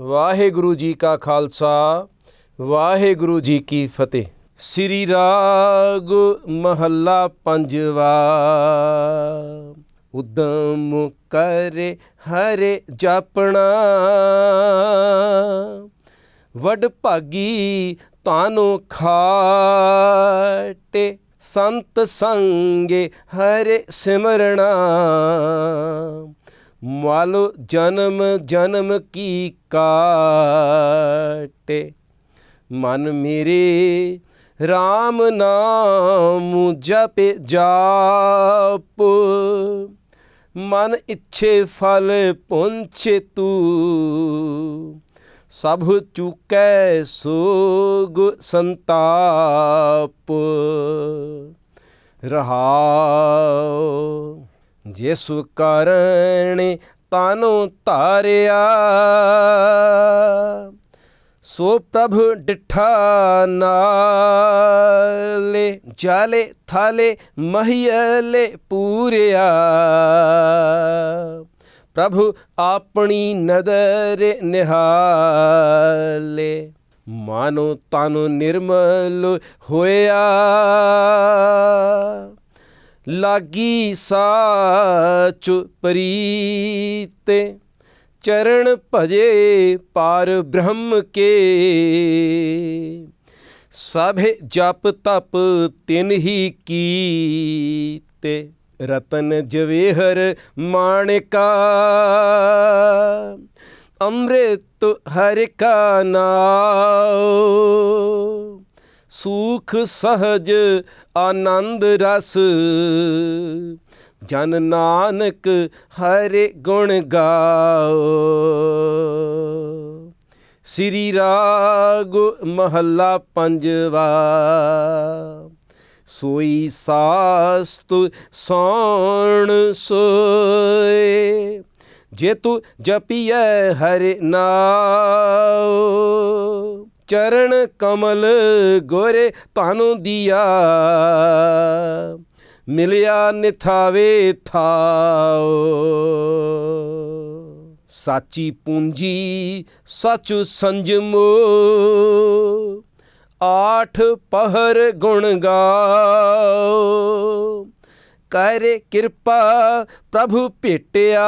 ਵਾਹਿਗੁਰੂ ਜੀ ਕਾ ਖਾਲਸਾ, ਵਾਹਿਗੁਰੂ ਜੀ ਕੀ ਫਤਿਹ। ਸ੍ਰੀ ਰਾਗ ਮਹੱਲਾ ਪੰਜਵਾ, ਉਦਮ ਕਰੇ ਹਰੇ ਜਪਣਾ। ਵਡ ਭਾਗੀ ਤਾਨੂੰ ਖਾਟੇ, ਸੰਤ ਸੰਗੇ ਹਰੇ ਸਿਮਰਣਾ। ਮਾਲੋ ਜਨਮ ਜਨਮ ਕੀ ਕਾਟੇ? ਮਨ ਮੇਰੇ RAM ਨਾਮ ਜਪ ਜਾਪ। ਮਨ ਇੱਛੇ ਫਲ ਪੁੰਛੇ ਤੂੰ। ਸਭ ਚੁਕੈ ਸੋਗ ਸੰਤਾਪ। ਰਹਾਉ। ਜਿਸ ਕਰਣੇ ਤਾਨੂੰ ਧਾਰਿਆ। ਸੋ ਪ੍ਰਭ ਡਿਠਾ ਨਾਲੇ, ਜਾਲੇ ਥਾਲੇ ਮਹੀਲੇ ਪੂਰਿਆ। ਪ੍ਰਭੂ ਆਪਣੀ ਨਦਰ ਨਿਹਾਲੇ, ਮਾਨੋ ਤਨ ਨਿਰਮਲ ਹੋਇਆ। ਲਾਗੀ ਸਾਚ ਪ੍ਰੀਤੇ, ਚਰਨ ਭਜੇ ਪਾਰ ਬ੍ਰਹਮ ਕੇ। ਸਭੇ ਜਪ ਤਪ ਤਿਨ ਹੀ ਕੀਤੇ, ਰਤਨ ਜਵੇਹਰ ਮਾਣਿਕਾ। ਅੰਮ੍ਰਿਤ ਹਰਿ ਕਾ ਨਾਮ ਸੁਖ ਸਹਜ ਆਨੰਦ ਰਸ। ਜਨ ਨਾਨਕ ਹਰਿ ਗੁਣ ਗਾਓ। ਸ੍ਰੀ ਰਾਗ ਮਹੱਲਾ ਪੰਜਵਾ। ਸੋਈ ਸਾਸਤ ਸੌਣ ਸੋਏ। ਜੇ ਤੂੰ ਜਪੀਐ ਹਰਿ ਨਾਮ ਚਰਨ ਕਮਲ ਗੋਰੇ ਤੁਹਾਨੂੰ ਦਿਆ। ਮਿਲਿਆ ਨਿਥਾਵੇ ਥਾਓ ਸਾਚੀ ਪੂੰਜੀ ਸਚ ਸੰਜਮੋ। ਆਠ ਪਹਰ ਗੁਣ ਗਾਓ ਕਰੇ ਕਿਰਪਾ ਪ੍ਰਭੂ ਭੇਟਿਆ।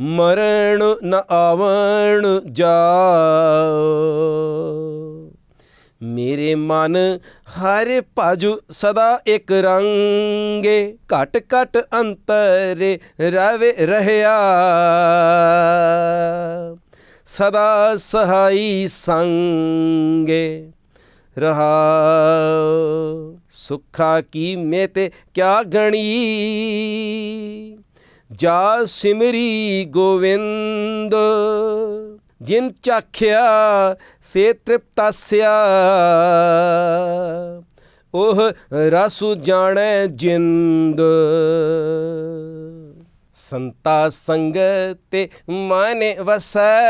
ਮਰਨ ਨ ਆਵਣ ਜਾਓ ਮੇਰੇ ਮਨ ਹਰਿ ਭਾਜੂ ਸਦਾ ਇੱਕ ਰੰਗੇ, ਘਟ ਘਟ ਅੰਤਰੇ ਰਵੇ ਰਹਿਆ। ਸਦਾ ਸਹਾਈ ਸੰਗੇ ਰਹਾ। ਸੁਖਾ ਕੀ ਮੇਤੇ ਕਿਆ ਗਣੀ। ਜਾ ਸਿਮਰੀ ਗੋਵਿੰਦ, ਜਿਨ ਚਾਖਿਆ ਸੇ ਤ੍ਰਿਪਤਾਸਿਆ ਉਹ ਰਸੁ ਜਾਣੈ ਜਿੰਦ। ਸੰਤਾ ਸੰਗਤੇ ਮਾਨੇ ਵਸੈ।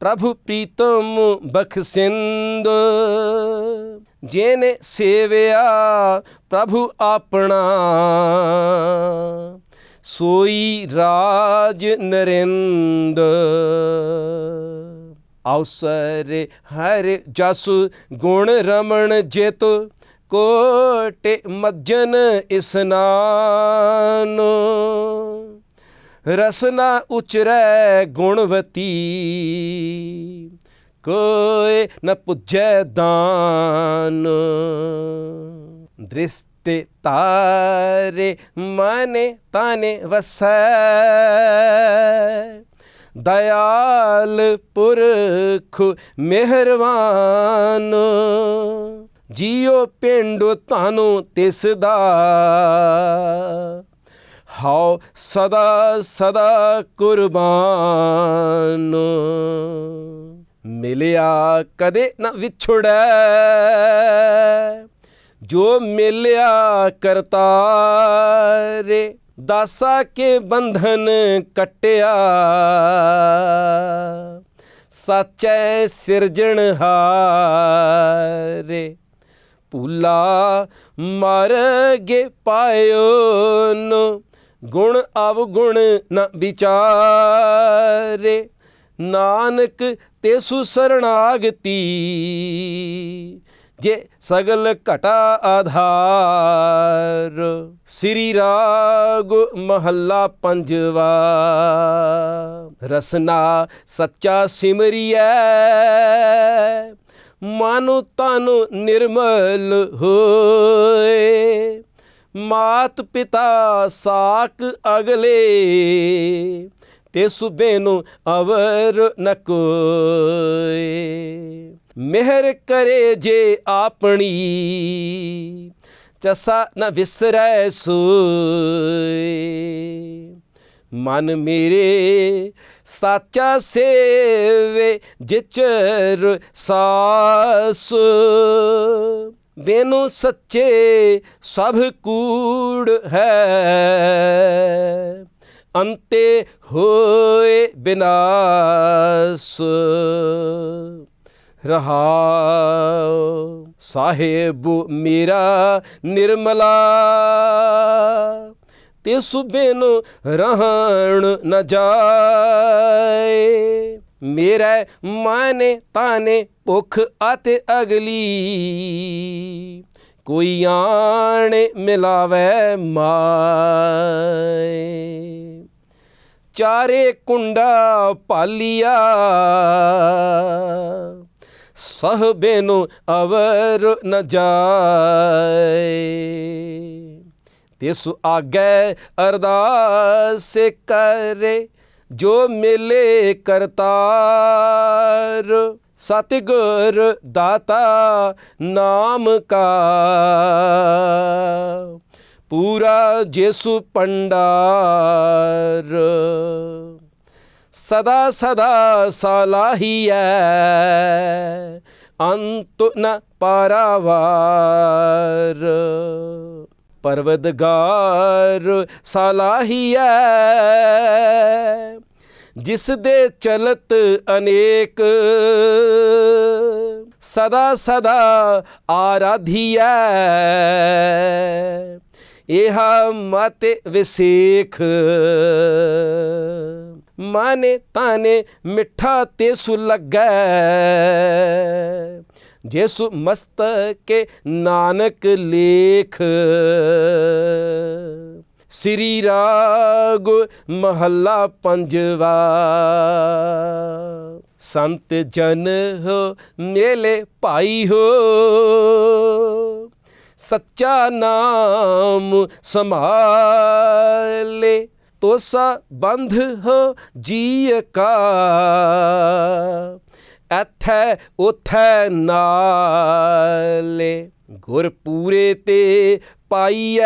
ਪ੍ਰਭੂ ਪ੍ਰੀਤਮ ਬਖਸਿੰਦ ਜੇਨੇ ਸੇਵਿਆ ਪ੍ਰਭੂ ਆਪਣਾ। ਸੋਈ ਰਾਜ ਨਰਿੰਦ, ਅਵਸਰ ਹਰ ਜਸ ਗੁਣ ਰਮਣ ਜਿਤ, ਕੋਟੇ ਮੱਜਨ ਇਸਨਾਨ ਰਸਨਾ ਉਚਰੈ ਗੁਣਵਤੀ। ਕੋਈ ਨ ਪੁੱਜੈ ਦਾਨ। ਦ੍ਰਿਸ਼ਟੇ ਤਾਰੇ ਮਨੇ ਤਾਨੇ ਵਸੈ। ਦਇਆਲ ਪੁਰਖ ਮਿਹਰਵਾਨ। ਜੀਉ ਪਿੰਡ ਤਾਨੂੰ ਤਿਸ ਦਾ ਹਾਉ ਸਦਾ ਸਦਾ ਕੁਰਬਾਨ। ਮਿਲਿਆ ਕਦੇ ਨਾ ਵਿਛੜੈ। ਜੋ ਮਿਲਿਆ ਕਰਤਾਰੇ, ਦਾਸਾ ਕੇ ਬੰਧਨ ਕਟਿਆ। ਸੱਚੈ ਸਿਰਜਣਹਾਰੇ ਭੁਲਾ ਮਰ ਗੇ ਪਾਇਓ ਨੂੰ। ਗੁਣ ਅਵਗੁਣ ਨ ਵਿਚਾਰੇ, ਨਾਨਕ ਤੇਸੂ ਸਰਣਾਗਤੀ। ਜੇ ਸਗਲ ਘਟਾ ਆਧਾਰ, ਸ੍ਰੀ ਰਾਗ ਮਹੱਲਾ ਪੰਜਵਾ। ਰਸਨਾ ਸੱਚਾ ਸਿਮਰਿਐ, ਮਨ ਤਨ ਨਿਰਮਲ ਹੋਏ। ਮਾਤ ਪਿਤਾ ਸਾਕ ਅਗਲੇ। ਤੇ ਸੁਬੇ ਨੂੰ ਅਵਰ ਨ ਕੋਏ। ਮਿਹਰ ਕਰੇ ਜੇ ਆਪਣੀ, ਚਸਾ ਨ ਵਿਸਰੈ ਸੋਏ। ਮਨ ਮੇਰੇ ਸਾਚਾ ਸੇਵੇ, ਜਿਚਰ ਸਾਸ। ਬੇਨੂ ਸੱਚੇ ਸਭ ਕੂੜ ਹੈ। ਅੰਤੇ ਹੋਏ ਬਿਨਾਸ ਰਹਾਉ ਸਾਹਿਬ ਮੇਰਾ ਨਿਰਮਲਾ। ਤੇ ਸੁਬੇ ਨੂੰ ਰਹਿਣ ਨ ਜਾਏ। ਮੇਰੇ ਮਾਨੇ ਤਾਨੇ ਭੁੱਖ ਅਤੇ ਅਗਲੀ। ਕੋਈ ਆਣੇ ਮਿਲਾਵੇ ਮਾਏ। ਚਾਰੇ ਕੁੰਡਾ ਪਾਲਿਆ। ਸਹਬੇ ਨੂੰ ਅਵਰ ਨ ਜਾਏ। ਤਿਸ ਆਗੇ ਅਰਦਾਸ ਕਰੇ ਜੋ ਮੇਲੇ ਕਰਤਾਰ, ਸਤਿਗੁਰ ਦਾਤਾ ਨਾਮ ਕਾ। ਪੂਰਾ ਜੇਸੂ ਪੰਡਾਰ ਸਦਾ ਸਦਾ ਸਲਾਹੀਐ ਅੰਤ ਨ ਪਾਰਾਵਾਰ, ਪਰਵਦਗਾਰ ਸਲਾਹੀਐ ਜਿਸ ਦੇ ਚਲਤ ਅਨੇਕ। ਸਦਾ ਸਦਾ ਆਰਾਧੀਐ। ਇਹ ਮਤ ਵਿਸੇਖ। ਮਾਨੇ ਤਾਨੇ ਮਿੱਠਾ ਤੇ ਸੁਲਗੈ ਮਸਤ ਕੇ ਨਾਨਕ ਲੇਖ। ਸ੍ਰੀ ਰਾਗ ਮਹੱਲਾ ਪੰਜਵਾ। ਸੰਤ ਜਨ ਹੋ ਮੇਲੇ ਭਾਈ ਹੋ। ਸੱਚਾ ਨਾਮ ਸੰਭਾਲੇ, ਤੋਸਾ ਬੰਧ ਹੋ ਜੀ ਕਾ। ਐਥੈ ਉਥੈ ਨਾਲੇ ਗੁਰ ਪੂਰੇ ਤੇ ਪਾਈਐ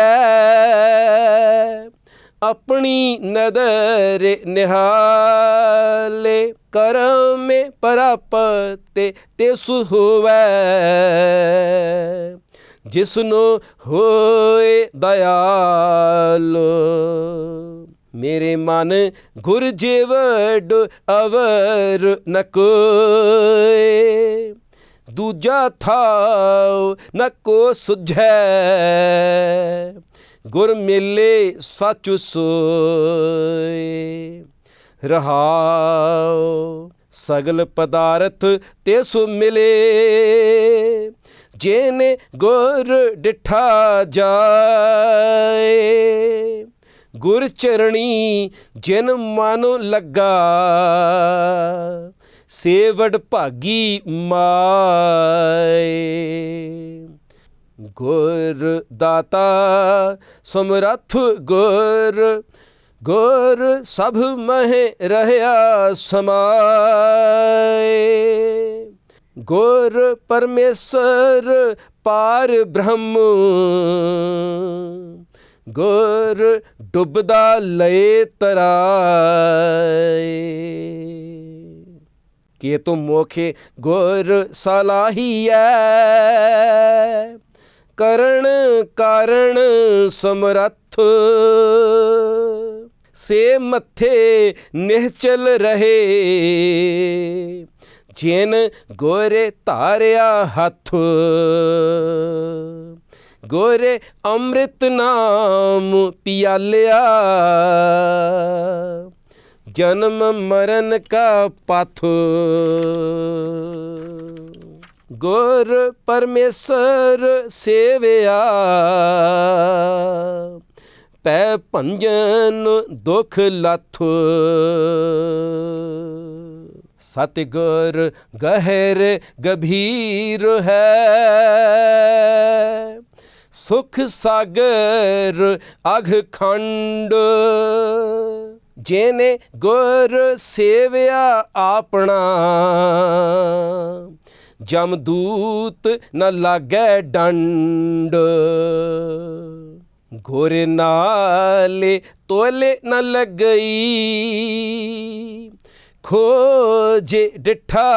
ਆਪਣੀ ਨਦਰ ਨਿਹਾਲੇ ਕਰਮੇ ਪਰਾਪਤੇ ਤੇ ਹੋਵੈ। ਜਿਸਨੂੰ ਹੋਏ ਦਇਆਲੋ, ਮੇਰੇ ਮਨ ਗੁਰ ਜੀਵੜ ਅਵਰ ਨ ਦੂਜਾ ਥਾਉ ਨ ਕੋ ਸੁਝੈ। ਗੁਰ ਮਿਲੇ ਸੱਚ ਸੋਏ। ਰਹਾਉ ਸਗਲ ਪਦਾਰਥ ਤੇ ਸੁ ਮਿਲੇ। ਜੇਨੇ ਗੁਰ ਡਿਠਾ ਜਾਏ। ਗੁਰ ਚਰਣੀ ਜਿਨ ਮਨ ਲੱਗਾ। ਸੇਵੜ ਭਾਗੀ ਮਾਏ। ਗੁਰ ਦਾਤਾ ਸਮਰੱਥ ਗੁਰ ਗੁਰ ਸਭ ਮਹਿ ਰਹਿਆ ਸਮਾਏ। ਗੁਰ ਪਰਮੇਸ਼ਰ ਪਾਰ ਬ੍ਰਹਮ, ਗੁਰ ਡੁੱਬਦਾ ਲਏ ਤਰਾਏ। ਕਿ ਤੁਮ ਮੋਖੇ ਗੁਰ ਸਲਾਹੀਐ। ਕਰਣ ਕਾਰਣ ਸਮਰੱਥ, ਸੇ ਮੱਥੇ ਨਿਹਚਲ ਰਹੇ। ਜਿਨ ਗੋਰੇ ਧਾਰਿਆ ਹੱਥ, ਗੋਰੇ ਅੰਮ੍ਰਿਤ ਨਾਮ ਪਿਆਲਿਆ। ਜਨਮ ਮਰਨ ਕਾ ਪਥ। ਗੁਰ ਪਰਮੇਸ਼ਰ ਸੇਵਿਆ। ਪੈ ਭੰਜਨ ਦੁਖ ਲਥ। ਸਤਿਗੁਰ ਗਹਿਰ ਗਭੀਰ ਹੈ। ਸੁਖ ਸਾਗਰ ਅਘ ਖੰਡ ਜੇਨੇ ਗੁਰ ਸੇਵਿਆ ਆਪਣਾ। ਜਮਦੂਤ ਨ ਲਾਗੈ ਡੰਡ। ਗੋਰੇ ਨਾਲੇ ਤੋਲੇ ਨ ਲੱਗਈ। ਖੋਜੇ ਡਿਠਾ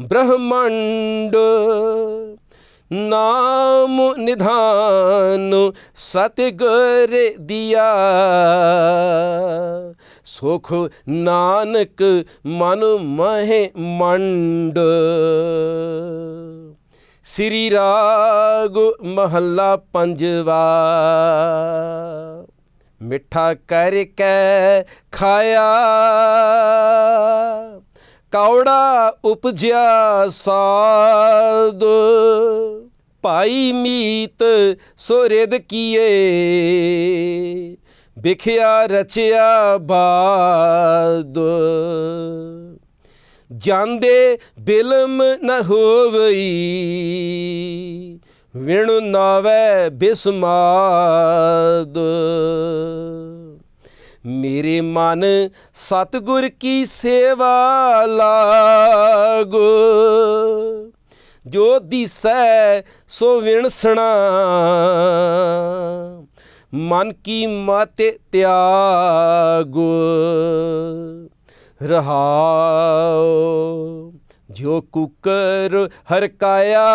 ਬ੍ਰਹਮੰਡ। ਨਾਮ ਨਿਧਾਨ ਸਤਿਗੁਰ ਦਿਆ। ਸੁਖ ਨਾਨਕ ਮਨ ਮਹਿ ਮੰਡ। ਸ੍ਰੀ ਰਾਗ ਮਹੱਲਾ ਪੰਜਵਾ, ਮਿੱਠਾ ਕਰਕੇ ਖਾਇਆ, ਕੌੜਾ ਉਪਜਿਆ ਸਾਧ। ਭਾਈ ਮੀਤ ਸੋਰਿਦ ਕੀਏ ਵਿਖਿਆ ਰਚਿਆ ਬਾਦ। ਜਾਂਦੇ ਬਿਲਮ ਨ ਹੋਵਈ, ਵਿਣ ਨਾਵੇ ਬਿਸਮਾਦ। ਮੇਰੇ ਮਨ ਸਤਗੁਰ ਕੀ ਸੇਵਾ ਲਾਗੋ, ਜੋ ਦਿਸੈ ਸੋ ਵਿਣਸਣਾ ਮਨ ਕੀ ਮਤ ਤਿਆਗੋ ਰਹਾਉ ਜੋ ਕੁਕਰ ਹਰਕਾਇਆ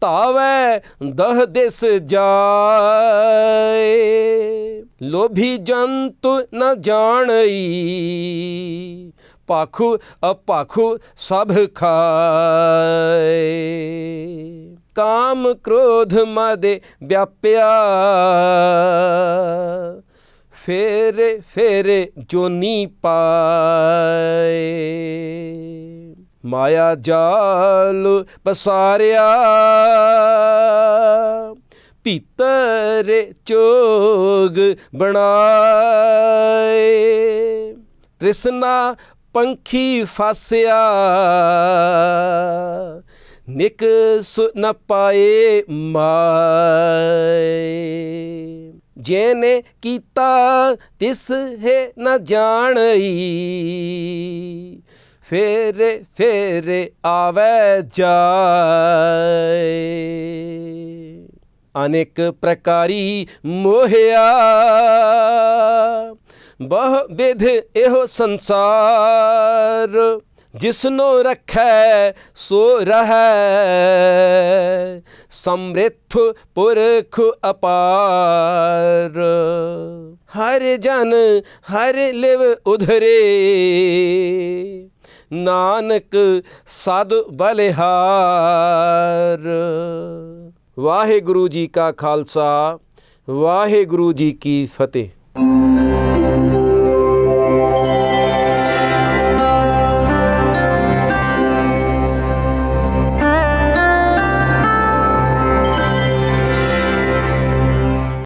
ਤਾਵੇ ਦਹ ਦਿਸ ਜਾਏ। ਲੋਭੀ ਜੰਤੁ ਨ ਜਾਣਈ ਪਾਖੂ ਅਪਾਖੂ ਸਭ ਖਾਏ। ਕਾਮ ਕ੍ਰੋਧ ਮਦੇ ਵਿਆਪਿਆ। ਫੇਰੇ ਫੇਰੇ ਜੋਨੀ ਪਾਏ। ਮਾਇਆ ਜਾਲ ਪਸਾਰਿਆ। ਭੀਤਰ ਚੋਗ ਬਣਾਏ। ਤ੍ਰਿਸ਼ਨਾ ਪੰਖੀ ਫਾਸਿਆ। ਨਿਕ ਸੁ ਨ ਪਾਏ ਮਾਏ। ਜੇਨੇ ਕੀਤਾ ਤਿਸ ਹੈ ਨ ਜਾਣਈ। ਫੇਰੇ ਫੇਰੇ ਆਵੇ ਜਾਏ। ਅਨੇਕ ਪ੍ਰਕਾਰੀ ਮੋਹਿਆ। ਬਹੁ ਵਿਧ ਇਹੋ ਸੰਸਾਰ। ਜਿਸਨੋ ਰੱਖੈ ਸੋ ਰਹੈ। ਸਮ੍ਰਿਥ ਪੁਰਖ ਅਪਾਰ। ਹਰ ਜਨ, ਹਰ ਲਿਵ ਉਧਰੇ। ਨਾਨਕ ਸਦ ਬਲਿਹਾਰ। ਵਾਹਿਗੁਰੂ ਜੀ ਕਾ ਖਾਲਸਾ, ਵਾਹਿਗੁਰੂ ਜੀ ਕੀ ਫਤਿਹ।